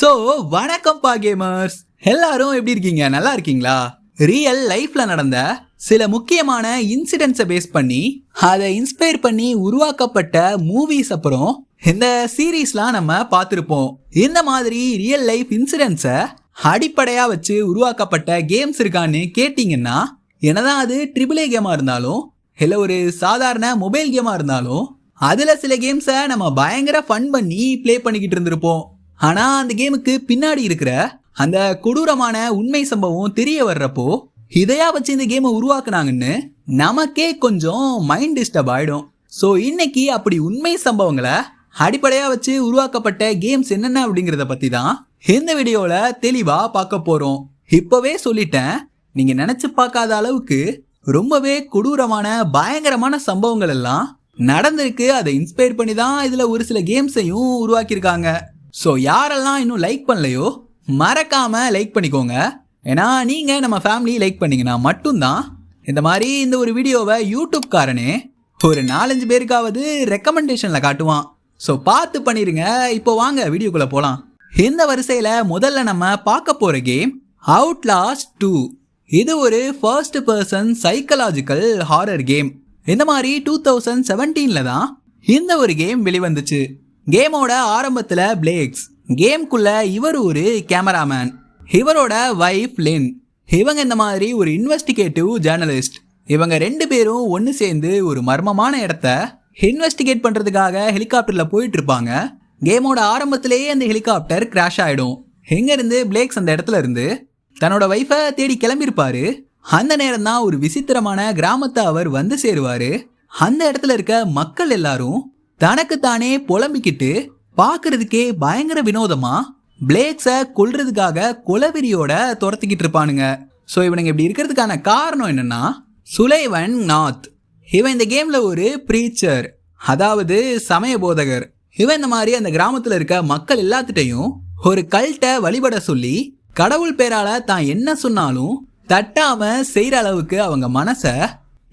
So வணக்கம் பா gamers எல்லாரும் எப்படி இருக்கீங்க? நல்லா இருக்கீங்களா? ரியல் லைஃப்ல நடந்த சில முக்கியமான இன்சிடென்ட்ஸை பேஸ் பண்ணி அதை இன்ஸ்பயர் பண்ணி உருவாக்கப்பட்ட மூவிஸ் அப்புறம் இந்த சீரீஸ்லாம் நம்ம பார்த்துருப்போம். இந்த மாதிரி ரியல் லைஃப் இன்சிடென்ட்ஸை அடிப்படையாக வச்சு உருவாக்கப்பட்ட கேம்ஸ் இருக்கான்னு கேட்டிங்கன்னா என்னதான் அது ட்ரிபிள் ஏ இருந்தாலும் இல்லை ஒரு சாதாரண மொபைல் கேமாக இருந்தாலும் அதில் சில கேம்ஸை நம்ம பயங்கர ஃபன் பண்ணி ப்ளே பண்ணிக்கிட்டு இருந்திருப்போம். ஆனா அந்த கேமுக்கு பின்னாடி இருக்கிற அந்த கொடூரமான உண்மை சம்பவம் தெரிய வர்றப்போ இதையா வச்சு இந்த கேமை உருவாக்குனாங்கன்னு நமக்கே கொஞ்சம் மைண்ட் டிஸ்டர்ப் ஆயிடும். ஸோ இன்னைக்கு அப்படி உண்மை சம்பவங்களை அடிப்படையா வச்சு உருவாக்கப்பட்ட கேம்ஸ் என்னென்ன அப்படிங்கிறத பத்தி தான் இந்த வீடியோல தெளிவா பார்க்க போறோம். இப்பவே சொல்லிட்டேன் நீங்க நினைச்சு பார்க்காத அளவுக்கு ரொம்பவே கொடூரமான பயங்கரமான சம்பவங்கள் எல்லாம் நடந்திருக்கு. அதை இன்ஸ்பயர் பண்ணி தான் இதுல ஒரு சில கேம்ஸையும் உருவாக்கியிருக்காங்க. ஸோ யாரெல்லாம் இன்னும் லைக் பண்ணலையோ மறக்காமல் லைக் பண்ணிக்கோங்க. ஏன்னா நீங்கள் நம்ம ஃபேமிலி லைக் பண்ணிங்கன்னா மட்டும்தான் இந்த மாதிரி இந்த ஒரு வீடியோவை யூடியூப்காரனே ஒரு நாலஞ்சு பேருக்காவது ரெக்கமெண்டேஷனில் காட்டுவான். ஸோ பார்த்து பண்ணிருங்க. இப்போ வாங்க வீடியோக்குள்ளே போகலாம் இந்த வரிசையில் முதல்ல நம்ம பார்க்க போகிற கேம் அவுட் லாஸ்ட் டூ இது ஒரு first person psychological horror game இந்த மாதிரி டூ தௌசண்ட் செவன்டீனில் தான் இந்த ஒரு கேம் வெளிவந்துச்சு. கேமோட ஆரம்பத்தில் பிளேக்ஸ் கேம்குள்ள இவர் ஒரு கேமராமேன். இவரோட வைஃப் லின் இவங்க இந்த மாதிரி ஒரு இன்வெஸ்டிகேட்டிவ் ஜேர்னலிஸ்ட் இவங்க ரெண்டு பேரும் ஒன்று சேர்ந்து ஒரு மர்மமான இடத்த இன்வெஸ்டிகேட் பண்ணுறதுக்காக ஹெலிகாப்டரில் போயிட்டு இருப்பாங்க கேமோட ஆரம்பத்திலேயே அந்த ஹெலிகாப்டர் கிராஷ் ஆயிடும். எங்கேருந்து பிளேக்ஸ் அந்த இடத்துல இருந்து தன்னோட வைஃபை தேடி கிளம்பியிருப்பாரு. அந்த நேரம் தான் ஒரு விசித்திரமான கிராமத்தை அவர் வந்து சேருவார். அந்த இடத்துல இருக்க மக்கள் எல்லாரும் தனக்குத்தானே புலம்பிக்கிட்டு பார்க்கறதுக்கே பயங்கர வினோதமா? பிளேக்ஸை கொல்றதுக்காக குலவெறியோட துரத்திக்கிட்டு இருப்பானுங்க. ஸோ இவனுங்க இப்படி இருக்கிறதுக்கான காரணம் என்னன்னா சுலைவன் நாத். இவன் இந்த கேம்ல ஒரு ப்ரீச்சர் அதாவது சமய போதகர். இவன் இந்த மாதிரி அந்த கிராமத்துல இருக்க மக்கள் எல்லாத்துட்டையும் ஒரு கல்ட்டை வழிபட சொல்லி கடவுள் பேரால தான் என்ன சொன்னாலும் தட்டாம செய்யற அளவுக்கு அவங்க மனச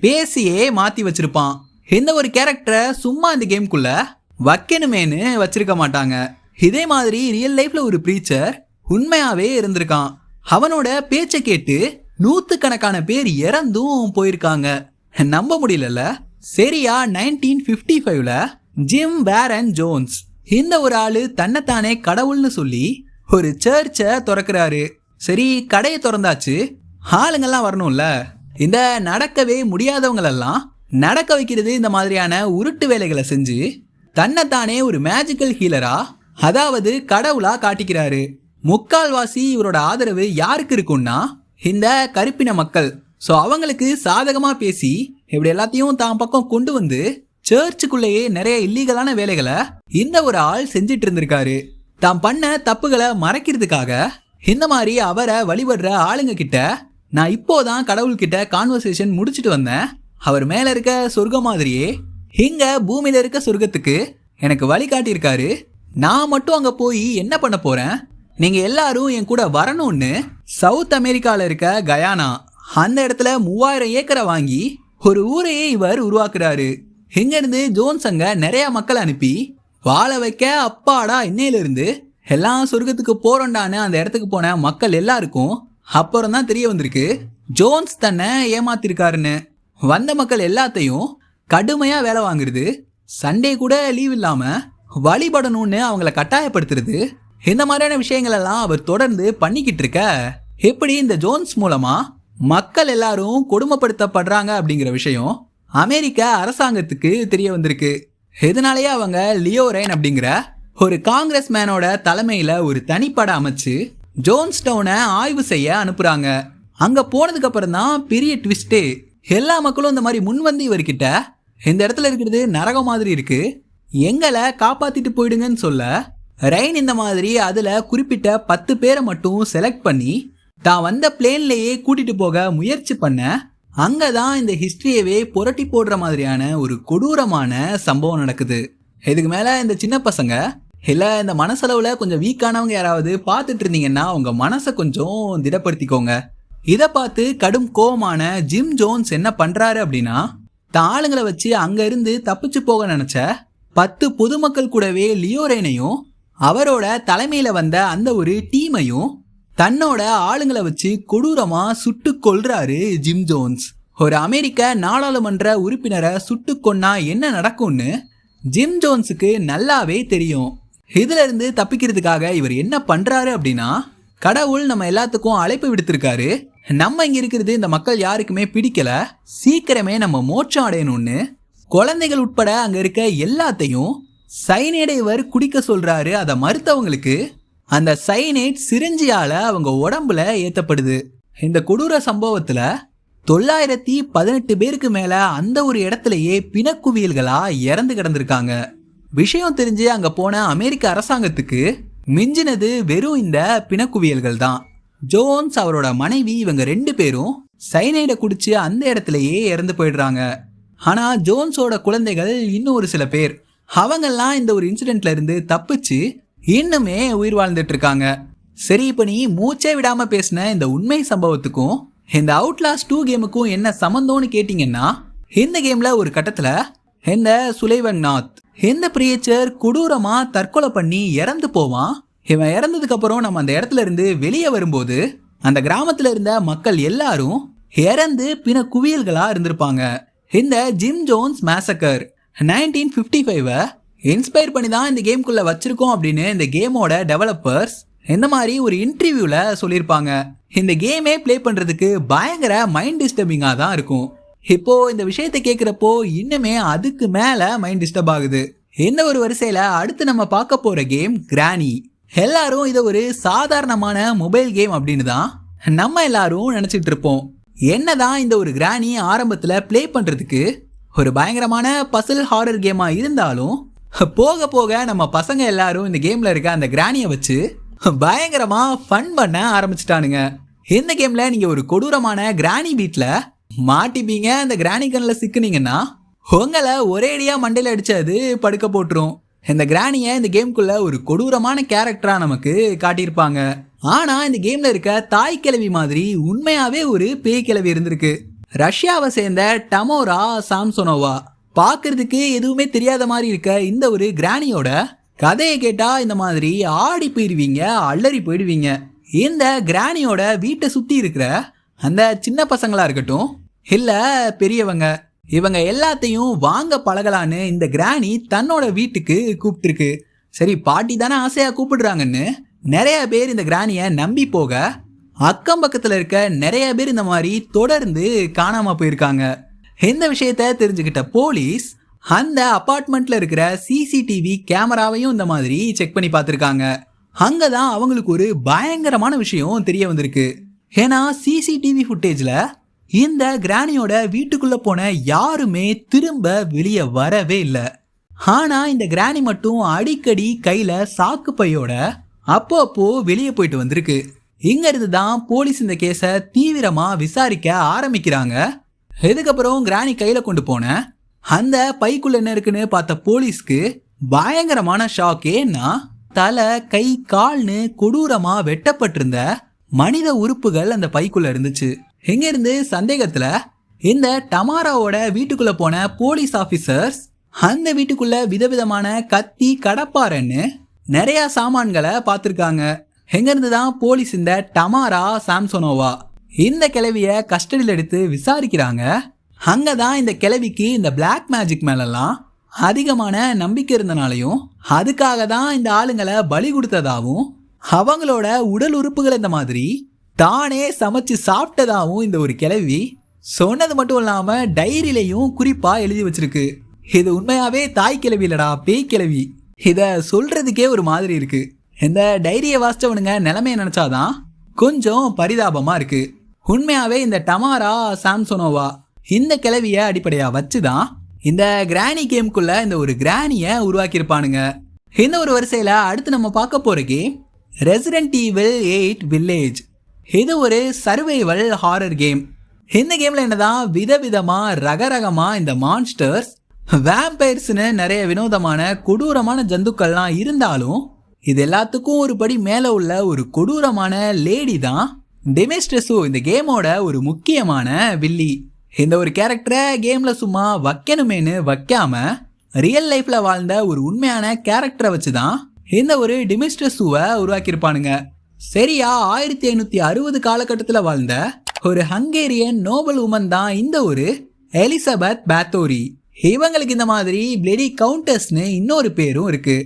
பேசியே மாத்தி வச்சிருப்பான். இந்த ஒரு கேரக்டரை சும்மா இந்த கேம்குள்ள வைக்கணுமேனு வச்சிருக்க மாட்டாங்க. இதே மாதிரி ரியல் லைஃப்ல ஒரு ப்ரீச்சர் உண்மையாவே இருந்திருக்கான். அவனோட பேச்சை கேட்டு நூற்றுக்கணக்கான பேர் இறந்தும் போயிருக்காங்க. நம்ப முடியலல்ல. சரியா நைன்டீன் ஃபிஃப்டி ஃபைவ்ல ஜிம் வேரன் ஜோன்ஸ் இந்த ஒரு ஆளு தன்னைத்தானே கடவுள்னு சொல்லி ஒரு சர்ச்சை திறக்கிறாரு. சரி கடையை திறந்தாச்சு. ஆளுங்கெல்லாம் வரணும்ல. இந்த நடக்கவே முடியாதவங்களெல்லாம் நடக்க வைக்கிறது இந்த மாதிரியான உருட்டு வேலைகளை செஞ்சு தன்னைத்தானே ஒரு மேஜிக்கல் ஹீலரா அதாவது கடவுளா காட்டிக்கிறாரு. முக்கால்வாசி இவரோட ஆதரவு யாருக்கு இருக்கும்னா இந்த கருப்பின மக்கள். ஸோ அவங்களுக்கு சாதகமா பேசி இப்படி எல்லாத்தையும் தான் பக்கம் கொண்டு வந்து சர்ச்சுக்குள்ளேயே நிறைய இல்லீகலான வேலைகளை இந்த ஒரு ஆள் செஞ்சிட்டு இருந்திருக்காரு. தான் பண்ண தப்புகளை மறைக்கிறதுக்காக இந்த மாதிரி அவரை வழிபடுற ஆளுங்க கிட்ட நான் இப்போதான் கடவுள்கிட்ட கான்வர்சேஷன் முடிச்சுட்டு வந்தேன். அவர் மேல இருக்க சொர்க்கம் மாதிரியே இங்க பூமியில இருக்க சொர்க்கத்துக்கு எனக்கு வழி காட்டியிருக்காரு. நான் மட்டும் அங்க போய் என்ன பண்ண போறேன்? நீங்க எல்லாரும் என் கூட வரணும்னு சவுத் அமெரிக்கால இருக்க கயானா அந்த இடத்துல மூவாயிரம் ஏக்கரை வாங்கி ஒரு ஊரையே இவர் உருவாக்குறாரு. இங்கிருந்து ஜோன்ஸ் அங்க நிறைய மக்கள் அனுப்பி வாழ வைக்க அப்பாடா இன்னையிலிருந்து எல்லாம் சொர்க்கத்துக்கு போறோண்டான்னு அந்த இடத்துக்கு போன மக்கள் எல்லாருக்கும் அப்புறம் தான் தெரிய வந்திருக்கு. ஜோன்ஸ் தன்னை ஏமாத்திருக்காருன்னு. வந்த மக்கள் எல்லாத்தையும் கடுமையாக வேலை வாங்குறது சண்டே கூட லீவ் இல்லாமல் வழிபடணும்னு அவங்கள கட்டாயப்படுத்துறது இந்த மாதிரியான விஷயங்கள் எல்லாம் அவர் தொடர்ந்து பண்ணிக்கிட்டு இருக்க எப்படி இந்த ஜோன்ஸ் மூலமாக மக்கள் எல்லாரும் கொடுமைப்படுத்தப்படுறாங்க அப்படிங்கிற விஷயம் அமெரிக்க அரசாங்கத்துக்கு தெரிய வந்திருக்கு. இதனாலேயே அவங்க லியோ ரெயின் அப்படிங்கிற ஒரு காங்கிரஸ் மேனோட தலைமையில் ஒரு தனிப்படை அமைச்சு ஜோன்ஸ் டவுனை ஆய்வு செய்ய அனுப்புகிறாங்க அங்கே போனதுக்கப்புறம் தான் பெரிய ட்விஸ்ட்டு எல்லா மக்களும் இந்த மாதிரி முன் வந்து இவர்கிட்ட இந்த இடத்துல இருக்கிறது நரகம் மாதிரி இருக்கு. எங்களை காப்பாத்திட்டு போயிடுங்கன்னு சொல்ல ரெயின் இந்த மாதிரி அதுல குறிப்பிட்ட பத்து பேரை மட்டும் செலக்ட் பண்ணி தான் வந்த பிளேன்லேயே கூட்டிட்டு போக முயற்சி பண்ண அங்கதான் இந்த ஹிஸ்டரியவே புரட்டி போடுற மாதிரியான ஒரு கொடூரமான சம்பவம் நடக்குது. இதுக்கு மேல இந்த சின்ன பசங்க இல்ல இந்த மனசளவுல கொஞ்சம் வீக்கானவங்க யாராவது பார்த்துட்டு இருந்தீங்கன்னா உங்க மனசை கொஞ்சம் திடப்படுத்திக்கோங்க. இதை பார்த்து கடும் கோவமான ஜிம் ஜோன்ஸ் என்ன பண்றாரு அப்படின்னா தான் ஆளுங்களை வச்சு அங்க இருந்து தப்பிச்சு போக நினைச்ச பத்து பொதுமக்கள் கூடவே லியோரேனையும் அவரோட தலைமையில வந்த அந்த ஒரு டீமையும் தன்னோட ஆளுங்களை வச்சு கொடூரமா சுட்டு கொள்றாரு ஜிம் ஜோன்ஸ். ஒரு அமெரிக்க நாடாளுமன்ற உறுப்பினரை சுட்டு கொன்னா என்ன நடக்கும்னு ஜிம் ஜோன்ஸுக்கு நல்லாவே தெரியும். இதுல இருந்து தப்பிக்கிறதுக்காக இவர் என்ன பண்றாரு அப்படின்னா கடவுள் நம்ம எல்லாத்துக்கும் அழைப்பு விடுத்திருக்காரு. நம்ம இங்க இருக்கிறது இந்த மக்கள் யாருக்குமே பிடிக்கல. சீக்கிரமே நம்ம மோட்சம் அடையணும்னு குழந்தைகள் உட்பட அங்க இருக்க எல்லாத்தையும் சைனேடை இவர் குடிக்க சொல்றாரு அதை மறுத்தவங்களுக்கு அந்த சைனேட் சிரிஞ்சியால அவங்க உடம்புல ஏத்தப்படுது. இந்த கொடூர சம்பவத்துல தொள்ளாயிரத்தி பதினெட்டு பேருக்கு மேல அந்த ஒரு இடத்துலயே பிணக்குவியல்களா இறந்து கிடந்திருக்காங்க. விஷயம் தெரிஞ்சு அங்க போன அமெரிக்க அரசாங்கத்துக்கு மிஞ்சினது வெறும் இந்த பிணக்குவியல்கள் தான். ஜோன்ஸ் அவரோட மனைவி இவங்க ரெண்டு பேரும் சைனைடை குடிச்சு அந்த இடத்துலயே இறந்து போயிடுறாங்க. ஆனா ஜோன்ஸோட குழந்தைகள் இன்னும் ஒரு சில பேர். அவங்கெல்லாம் இந்த ஒரு இன்சிடென்ட்ல இருந்து தப்பிச்சு இன்னுமே உயிர் வாழ்ந்துட்டு இருக்காங்க. சரி இப்போ நீ மூச்சே விடாம பேசின இந்த உண்மை சம்பவத்துக்கும் இந்த அவுட்லாஸ் டூ கேமுக்கும் என்ன சம்மந்தம்னு கேட்டிங்கன்னா இந்த கேம்ல ஒரு கட்டத்தில் இந்த சுலைவன் நாத் இந்த பிரியச்சர் கொடூரமா தற்கொலை பண்ணி இறந்து போவான். இவன் இறந்ததுக்கப்புறம் நம்ம அந்த இடத்துல இருந்து வெளியே வரும்போது அந்த கிராமத்தில் இருந்த மக்கள் எல்லாரும் இறந்து பின குவியல்களாக இருந்திருப்பாங்க. இந்த Jim Jones massacre nineteen fifty ஃபைவை இன்ஸ்பயர் பண்ணி தான் இந்த கேம்குள்ளே வச்சுருக்கோம் அப்படின்னு இந்த கேமோட டெவலப்பர்ஸ் இந்த மாதிரி ஒரு இன்டர்வியூவில் சொல்லியிருப்பாங்க. இந்த கேமே ப்ளே பண்ணுறதுக்கு பயங்கர மைண்ட் டிஸ்டர்பிங்காக தான் இருக்கும். இப்போது இந்த விஷயத்தை கேட்குறப்போ இன்னுமே அதுக்கு மேலே மைண்ட் டிஸ்டர்ப் ஆகுது. இந்த ஒரு வரிசையில் அடுத்து நம்ம பார்க்க போகிற கேம் கிரானி எல்லாரும் இதை ஒரு சாதாரணமான மொபைல் கேம் அப்படின்னு தான் நம்ம எல்லாரும் நினச்சிட்டு இருப்போம். என்னதான் இந்த ஒரு கிராணி ஆரம்பத்தில் ப்ளே பண்ணுறதுக்கு ஒரு பயங்கரமான பசில் ஹாரர் கேமாக இருந்தாலும் போக போக நம்ம பசங்க எல்லாரும் இந்த கேமில் இருக்க அந்த கிராணியை வச்சு பயங்கரமாக ஃபன் பண்ண ஆரம்பிச்சிட்டானுங்க. இந்த கேமில் நீங்கள் ஒரு கொடூரமான கிராணி வீட்டில் மாட்டிப்பீங்க. அந்த கிராணி கண்ணில் சிக்குனீங்கன்னா உங்களை ஒரேடியாக மண்டையில் அடித்து அது படுக்க போட்டுரும். இந்த கிரானியை இந்த கேம்குள்ள ஒரு கொடூரமான கேரக்டரா நமக்கு காட்டியிருப்பாங்க. ஆனா இந்த கேம்ல இருக்க தாய் கிழவி மாதிரி உண்மையாவே ஒரு பேய் கிழவி இருந்திருக்கு. ரஷ்யாவை சேர்ந்த டமோரா சாம்சோனோவா. பார்க்கறதுக்கு எதுவுமே தெரியாத மாதிரி இருக்க இந்த ஒரு கிரானியோட கதையை கேட்டா இந்த மாதிரி ஆடி போயிடுவீங்க அல்லறி போயிடுவீங்க. இந்த கிரானியோட வீட்டை சுத்தி இருக்கிற அந்த சின்ன பசங்களா இருக்கட்டும் இல்ல பெரியவங்க இவங்க எல்லாத்தையும் வாங்க பழகலான்னு இந்த கிராணி தன்னோட வீட்டுக்கு கூப்பிட்டுருக்கு. சரி பாட்டி தானே ஆசையாக கூப்பிடுறாங்கன்னு நிறைய பேர் இந்த கிராணியை நம்பி போக அக்கம் பக்கத்தில் இருக்க நிறைய பேர் இந்த மாதிரி தொடர்ந்து காணாமல் போயிருக்காங்க. இந்த விஷயத்த தெரிஞ்சுக்கிட்ட போலீஸ் அந்த அப்பார்ட்மெண்ட்டில் இருக்கிற சிசிடிவி கேமராவையும் இந்த மாதிரி செக் பண்ணி பார்த்துருக்காங்க. அங்கே தான் அவங்களுக்கு ஒரு பயங்கரமான விஷயம் தெரிய வந்திருக்கு. ஏன்னா சிசிடிவி ஃபுட்டேஜில் இந்த கிராணியோட வீட்டுக்குள்ள போன யாருமே திரும்ப வெளியே வரவே இல்லை. ஆனா இந்த கிராணி மட்டும் அடிக்கடி கையில சாக்கு பையோட அப்போ அப்போ வெளியே போயிட்டு வந்திருக்கு. இங்க இருந்து தான் போலீஸ் இந்த கேஸை தீவிரமா விசாரிக்க ஆரம்பிக்கிறாங்க. இதுக்கப்புறம் கிராணி கையில கொண்டு போன அந்த பைக்குள்ள என்ன இருக்குன்னு பார்த்த போலீஸ்க்கு பயங்கரமான ஷாக். ஏன்னா தலை கை கால்னு கொடூரமா வெட்டப்பட்டிருந்த மனித உறுப்புகள் அந்த பைக்குள்ள இருந்துச்சு. எங்கேருந்து சந்தேகத்தில்? சந்தேகத்துல இந்த டமாராவோட வீட்டுக்குள்ள போன போலீஸ் ஆபீசர்ஸ் அந்த வீட்டுக்குள்ள விதவிதமான கத்தி கடப்பாரன்னு நிறைய சாமான்களை பார்த்துருக்காங்க. எங்கேருந்து தான் போலீஸ் இந்த டமாரா சாம்சோனோவா இந்த கிளவிய கஸ்டடியில் எடுத்து விசாரிக்கிறாங்க? அங்கே தான் இந்த கிளவிக்கு இந்த பிளாக் மேஜிக் மேலெல்லாம் அதிகமான நம்பிக்கை இருந்தனாலையும் அதுக்காக தான் இந்த ஆளுங்களை பலி கொடுத்ததாகவும் அவங்களோட உடல் உறுப்புகள் இந்த மாதிரி தானே சமைச்சு சாப்பிட்டதாகவும் இந்த ஒரு கிளவி சொன்னது மட்டும் இல்லாமல் டைரியிலையும் குறிப்பாக எழுதி வச்சிருக்கு. இது உண்மையாகவே தாய் கிளவி இல்லடா பேய் கிளவி. இதை சொல்கிறதுக்கே ஒரு மாதிரி இருக்குது இந்த டைரியை வாசிச்சவனுங்க நிலைமையை நினச்சாதான் கொஞ்சம் பரிதாபமாக இருக்குது உண்மையாகவே இந்த டமாரா சாம்சோனோவா இந்த கிளவியை அடிப்படையாக வச்சு தான் இந்த கிராணி கேம்குள்ளே இந்த ஒரு கிராணியை உருவாக்கியிருப்பானுங்க. இந்த ஒரு வரிசையில் அடுத்து நம்ம பார்க்க போகிறக்கு game Resident Evil eight Village இது ஒரு சர்வைவல் ஹாரர் கேம் இந்த கேம்ல என்னதான் விதவிதமா ரகரகமா இந்த மான்ஸ்டர்ஸ் வேம்பைர்ஸ்னு நிறைய வினோதமான கொடூரமான ஜந்துக்கள்லாம் இருந்தாலும் இது எல்லாத்துக்கும் ஒரு படி மேல உள்ள ஒரு கொடூரமான லேடி தான் டெமிஸ்ட்ரஸோ இந்த கேமோட ஒரு முக்கியமான வில்லி. இந்த ஒரு கேரக்டரை கேம்ல சும்மா வைக்கணுமேனு வைக்காம ரியல் லைஃப்ல வாழ்ந்த ஒரு உண்மையான கேரக்டரை வச்சு தான் இந்த ஒரு டிமிஸ்ட்ரஸுவை உருவாக்கியிருப்பானுங்க. சரியா ஆயிரத்தி ஐநூத்தி அறுபது காலகட்டத்தில் வாழ்ந்த ஒரு ஹங்கேரியன் நோபல் உமன் தான் இந்த ஒரு எலிசபெத் பேத்தோரி. இவங்களுக்கு இந்த மாதிரி பிளெடி கவுண்டர்ஸ்னு இன்னொரு பேரும் இருக்கு.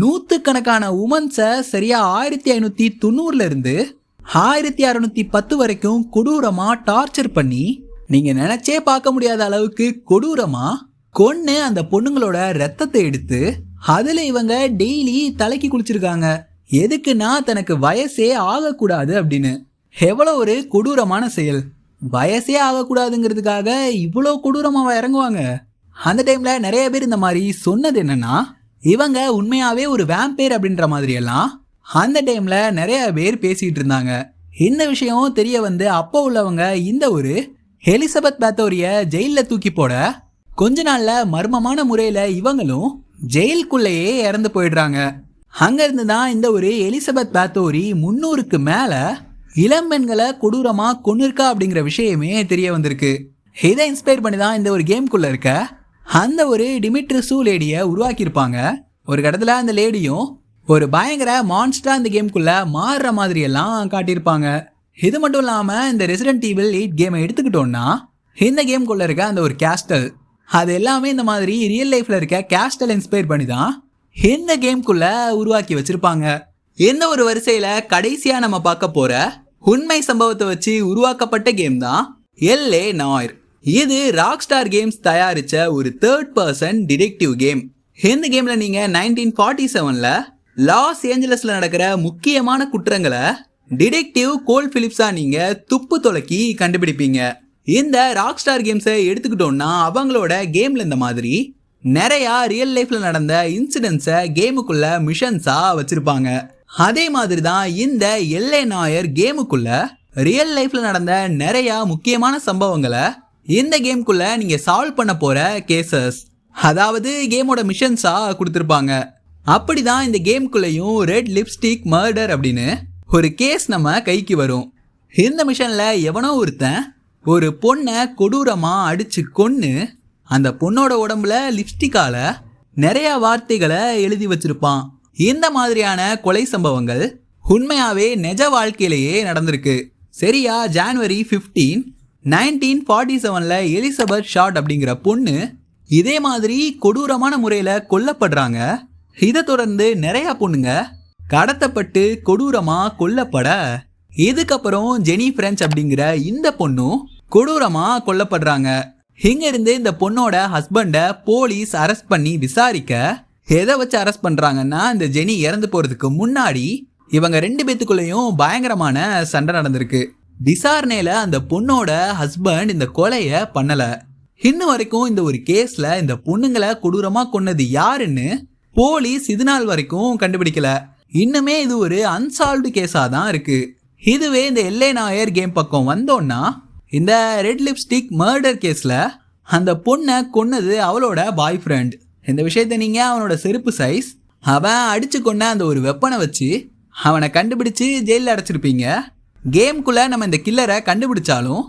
நூத்துக்கணக்கான உமன்ஸை சரியா ஆயிரத்தி ஐநூத்தி தொண்ணூறுல இருந்து ஆயிரத்தி அறுநூத்தி பத்து வரைக்கும் கொடூரமா டார்ச்சர் பண்ணி நீங்க நினைச்சே பார்க்க முடியாத அளவுக்கு கொடூரமா கொன்னு அந்த பொண்ணுங்களோட ரத்தத்தை எடுத்து அதுல இவங்க டெய்லி தலைக்கு குளிச்சிருக்காங்க. எதுக்குன்னா தனக்கு வயசே ஆகக்கூடாது அப்படின்னு. எவ்வளோ ஒரு கொடூரமான செயல். வயசே ஆகக்கூடாதுங்கிறதுக்காக இவ்வளோ கொடூரமாக இறங்குவாங்க. அந்த டைமில் நிறைய பேர் இந்த மாதிரி சொன்னது என்னன்னா இவங்க உண்மையாகவே ஒரு வேம்பேர் அப்படின்ற மாதிரியெல்லாம் அந்த டைமில் நிறைய பேர் பேசிகிட்டு இருந்தாங்க. இந்த விஷயம் தெரிய வந்து அப்போ உள்ளவங்க இந்த ஒரு எலிசபெத் பேத்தோரிய ஜெயிலில் தூக்கி போட கொஞ்ச நாளில் மர்மமான முறையில் இவங்களும் ஜெயிலுக்குள்ளேயே இறந்து போயிடுறாங்க. அங்கேருந்து தான் இந்த ஒரு எலிசபெத் பேத்தோரி முன்னூறுக்கு மேல இளம்பெண்களை கொடூரமாக கொண்டிருக்கா அப்படிங்கிற விஷயமே தெரிய வந்திருக்கு. இதை இன்ஸ்பயர் பண்ணி தான் இந்த ஒரு கேம்குள்ளே இருக்க. அந்த ஒரு டிமிட்ரிசு லேடியை உருவாக்கியிருப்பாங்க. ஒரு கடத்தில் அந்த லேடியும் ஒரு பயங்கர மான்ஸ்டராக இந்த கேம்குள்ளே மாறுற மாதிரி எல்லாம் காட்டியிருப்பாங்க. இது மட்டும் இல்லாமல் இந்த ரெசிடென்ட் ஈவில் எயிட் கேமை எடுத்துக்கிட்டோன்னா இந்த கேம்குள்ளே இருக்க அந்த ஒரு கேஸ்டல் அது எல்லாமே இந்த மாதிரி ரியல் லைஃப்பில் இருக்க கேஸ்டல் இன்ஸ்பயர் பண்ணி தான் இந்த கேம்குள்ள உருவாக்கி வச்சிருப்பாங்க? எந்த ஒரு வரிசையில கடைசியா நம்ம பார்க்க போற உண்மை சம்பவத்தை வச்சு உருவாக்கப்பட்ட கேம் தான் எல்ஏ நாயர் இது ராக் ஸ்டார் கேம்ஸ் தயாரிச்ச ஒரு தேர்ட் பர்சன் டிடெக்டிவ் கேம் இந்த கேம்ல நீங்க நைன்டீன் ஃபார்ட்டி செவன்ல லாஸ் ஏஞ்சலஸ்ல நடக்கிற முக்கியமான குற்றங்களை டிடெக்டிவ் கோல் பிலிப்ஸா நீங்க துப்பு தொலக்கி கண்டுபிடிப்பீங்க. இந்த ராக் ஸ்டார் கேம்ஸை எடுத்துக்கிட்டோம்னா அவங்களோட கேம்ல இந்த மாதிரி நிறையா ரியல் லைஃப்பில் நடந்த இன்சிடென்ட்ஸை கேமுக்குள்ள மிஷன்ஸாக வச்சுருப்பாங்க. அதே மாதிரி தான் இந்த எல்லை நாயர் கேமுக்குள்ள ரியல் லைஃப்பில் நடந்த நிறையா முக்கியமான சம்பவங்களை இந்த கேம்குள்ள நீங்கள் சால்வ் பண்ண போகிற கேசஸ் அதாவது கேமோட மிஷன்ஸாக கொடுத்துருப்பாங்க. அப்படி தான் இந்த கேம்குள்ளேயும் ரெட் லிப்ஸ்டிக் மர்டர் அப்படின்னு ஒரு கேஸ் நம்ம கைக்கு வரும். இந்த மிஷனில் எவனோ ஒருத்தன் ஒரு பொண்ணை கொடூரமாக அடித்து கொன்று அந்த பொண்ணோட உடம்புல லிப்ஸ்டிக்கால நிறைய வார்த்தைகளை எழுதி வச்சிருப்பான். இந்த மாதிரியான கொலை சம்பவங்கள் உண்மையாவே நிஜ வாழ்க்கையிலேயே நடந்திருக்கு. சரியா ஜான்வரி 15 நைன்டீன் ஃபார்ட்டி செவனில் எலிசபெத் ஷாட் அப்படிங்கிற பொண்ணு இதே மாதிரி கொடூரமான முறையில் கொல்லப்படுறாங்க. இதை தொடர்ந்து நிறையா பொண்ணுங்க கடத்தப்பட்டு கொடூரமாக கொல்லப்பட இதுக்கப்புறம் ஜெனி பிரெஞ்ச் அப்படிங்கிற இந்த பொண்ணும் கொடூரமாக கொல்லப்படுறாங்க. இங்கிருந்து இந்த பொண்ணோட ஹஸ்பண்டை போலீஸ் அரெஸ்ட் பண்ணி விசாரிக்க எதை வச்சு அரெஸ்ட் பண்ணுறாங்கன்னா இந்த ஜெனி இறந்து போகிறதுக்கு முன்னாடி இவங்க ரெண்டு பேத்துக்குள்ளேயும் பயங்கரமான சண்டை நடந்திருக்கு. விசாரணையில் அந்த பொண்ணோட ஹஸ்பண்ட் இந்த கொலையை பண்ணலை. இன்னும் வரைக்கும் இந்த ஒரு கேஸில் இந்த பொண்ணுங்களை கொடூரமாக கொன்னது யாருன்னு போலீஸ் இது நாள் வரைக்கும் கண்டுபிடிக்கல. இன்னுமே இது ஒரு அன்சால்வ்டு கேஸாக தான் இருக்குது இதுவே இந்த எல்லை நாயர் கேம் பக்கம் வந்தோன்னா இந்த ரெட் லிப்ஸ்டிக் மர்டர் கேஸில் அந்த பொண்ணை கொன்னது அவளோட பாய் ஃப்ரெண்ட் இந்த விஷயத்த நீங்கள் அவனோட செருப்பு சைஸ் அவன் அடிச்சு கொண்ட அந்த ஒரு வெப்பனை வச்சு அவனை கண்டுபிடிச்சு ஜெயிலில் அடைச்சிருப்பீங்க. கேம்குள்ளே நம்ம இந்த கில்லரை கண்டுபிடிச்சாலும்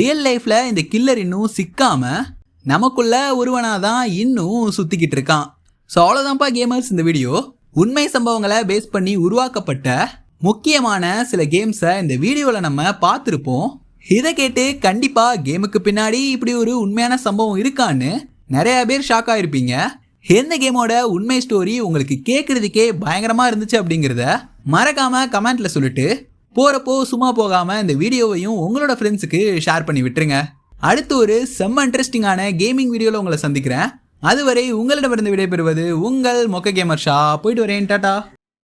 ரியல் லைஃப்பில் இந்த கில்லர் இன்னும் சிக்காமல் நமக்குள்ள ஒருவனாக தான் இன்னும் சுற்றிக்கிட்டு இருக்கான். ஸோ அவ்வளோதான்ப்பா கேமர்ஸ் இந்த வீடியோ உண்மை சம்பவங்களை பேஸ் பண்ணி உருவாக்கப்பட்ட முக்கியமான சில கேம்ஸை இந்த வீடியோவில் நம்ம பார்த்துருப்போம். இதை கேட்டு கண்டிப்பாக கேமுக்கு பின்னாடி இப்படி ஒரு உண்மையான சம்பவம் இருக்கான்னு நிறைய பேர் ஷாக் ஆகிருப்பீங்க எந்த கேமோட உண்மை ஸ்டோரி உங்களுக்கு கேட்குறதுக்கே பயங்கரமாக இருந்துச்சு அப்படிங்கிறத மறக்காமல் கமெண்ட்டில் சொல்லிட்டு போகிறப்போ சும்மா போகாமல் இந்த வீடியோவையும் உங்களோட ஃப்ரெண்ட்ஸுக்கு ஷேர் பண்ணி விட்டுருங்க. அடுத்து ஒரு செம்ம இன்ட்ரெஸ்டிங்கான கேமிங் வீடியோவில் உங்களை சந்திக்கிறேன். அதுவரை உங்களிடமிருந்து விடைபெறுவது உங்கள் மொக்க கேமர் ஷா. போயிட்டு வரேன் டாட்டா